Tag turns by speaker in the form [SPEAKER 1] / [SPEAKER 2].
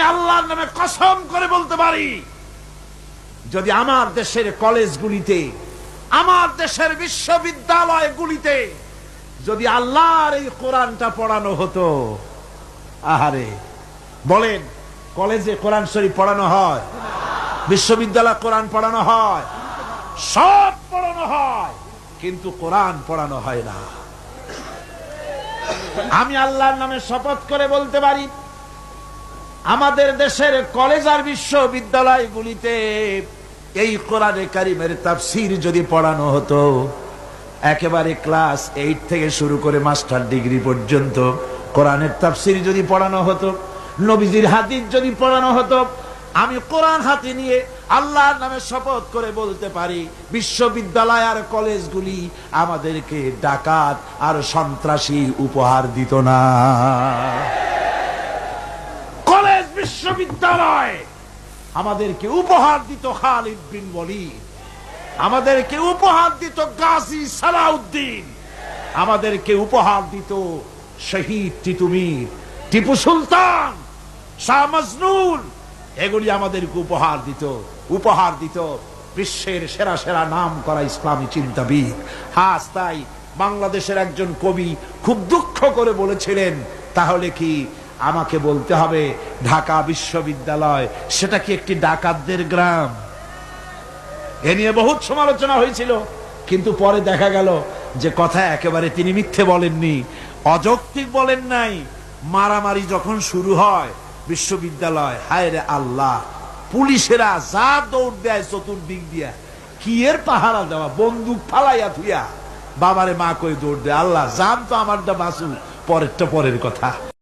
[SPEAKER 1] আমি আল্লাহর নামে কসম করে বলতে পারি, যদি আমার দেশের কলেজগুলিতে, আমার দেশের বিশ্ববিদ্যালয়গুলিতে যদি আল্লাহর এই কোরআনটা পড়ানো হতো, আহারে, বলেন, কলেজে কোরআন শরীফ পড়ানো হয়, বিশ্ববিদ্যালয় কোরআন পড়ানো হয়, সব পড়ানো হয়, কিন্তু কোরআন পড়ানো হয় না। আমি আল্লাহর নামে শপথ করে বলতে পারি আমাদের দেশের কলেজ আর বিশ্ববিদ্যালয়গুলিতে এই কোরআনে কারিমের তাফসির যদি পড়ানো হতো, একেবারে ক্লাস এইট থেকে শুরু করে মাস্টার ডিগ্রি পর্যন্ত কোরআনের তাফসির যদি পড়ানো হতো, নবীজির হাদিস যদি পড়ানো হতো, আমি কোরআন হাতে নিয়ে আল্লাহর নামে শপথ করে বলতে পারি, বিশ্ববিদ্যালয় আর কলেজগুলি আমাদেরকে ডাকাত আর সন্ত্রাসী উপহার দিত না। বিশ্ববিদ্যালয়। আমাদেরকে উপহার দিত খালিদ বিন ওয়ালিদ। আমাদেরকে উপহার দিত গাজী সালাউদ্দিন। আমাদেরকে উপহার দিত শহীদ টিটুমির টিপু সুলতান, শাহ মজনুল। এগুলি আমাদেরকে উপহার দিত। উপহার দিত বিশ্বের সেরা সেরা নাম করা ইসলামী চিন্তাবিদ। হাস তাই বাংলাদেশের একজন কবি খুব দুঃখ করে বলেছিলেন, তাহলে কি আমাকে বলতে হবে, ঢাকা বিশ্ববিদ্যালয়, সেটা কি একটি ডাকাতদের গ্রাম? এ নিয়ে বহুত সমালোচনা হয়েছিল। কিন্তু পরে দেখা গেল যে কথা একেবারে তিনি মিথ্যে বলেননি, অযৌক্তিক বলেন নাই। মারামারি যখন শুরু হয়, বিশ্ববিদ্যালয় হায় রে আল্লাহ, পুলিশেরা যা দৌড় দেয় চতুর্দিক দিয়া, কি এর পাহারা দেওয়া, বন্দুক ফালাইয়া থুইয়া। বাবারে মা কই দৌড় দেয় আল্লাহ, জান তো আমারটা বাসু পরেরটা পরের কথা।